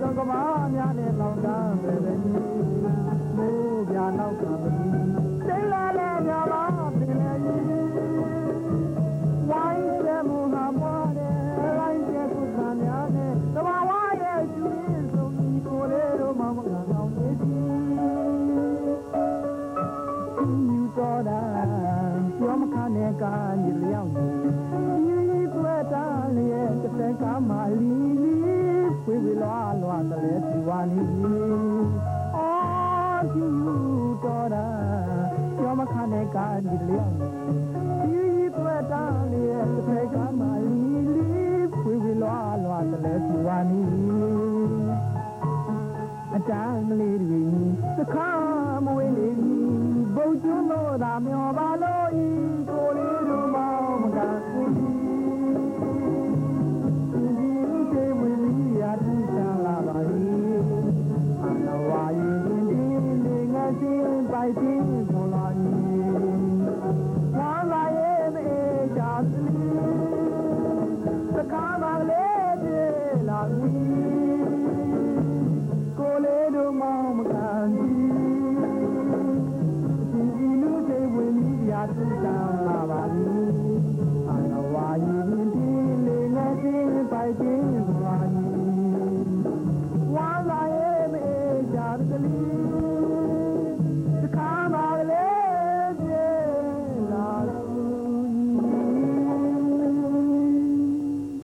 ကြကမာများနဲ့လောင်တာပဲပဲမိုးပြနောက်ကပတိတိလာလာညာပါပင်လေကြီးဝိုင်းစမူဟာပွားတယ်ဝိုင်းစကုသများနဲ့သဘာဝရဲ့ကျွင်းဆုံးဒီကိုယ်လေးတို့မှမကောင်နေသည်ယူတော်တာပြောမခနဲ့ကညလျောင်းနေဒီကွယ်တာလည်းတစ်ဖက်ကမာလီ လွားလွားတလဲဒီဝါနီအော်ဒီယူတော်တာပြောမခနဲ့ကာဒီလျောင်းဒီတွေ့တာလေတစ်ဖက်ကမာလီလီဝီဝီလွားလွားတလဲဒီဝါနီအတန်းလေးတွေသခါမွေးနေပြီဘုံကျွန်းတော့သာမျောပါလို့ဤကိုလေးတို့မောင်မကန်ဘူး I do.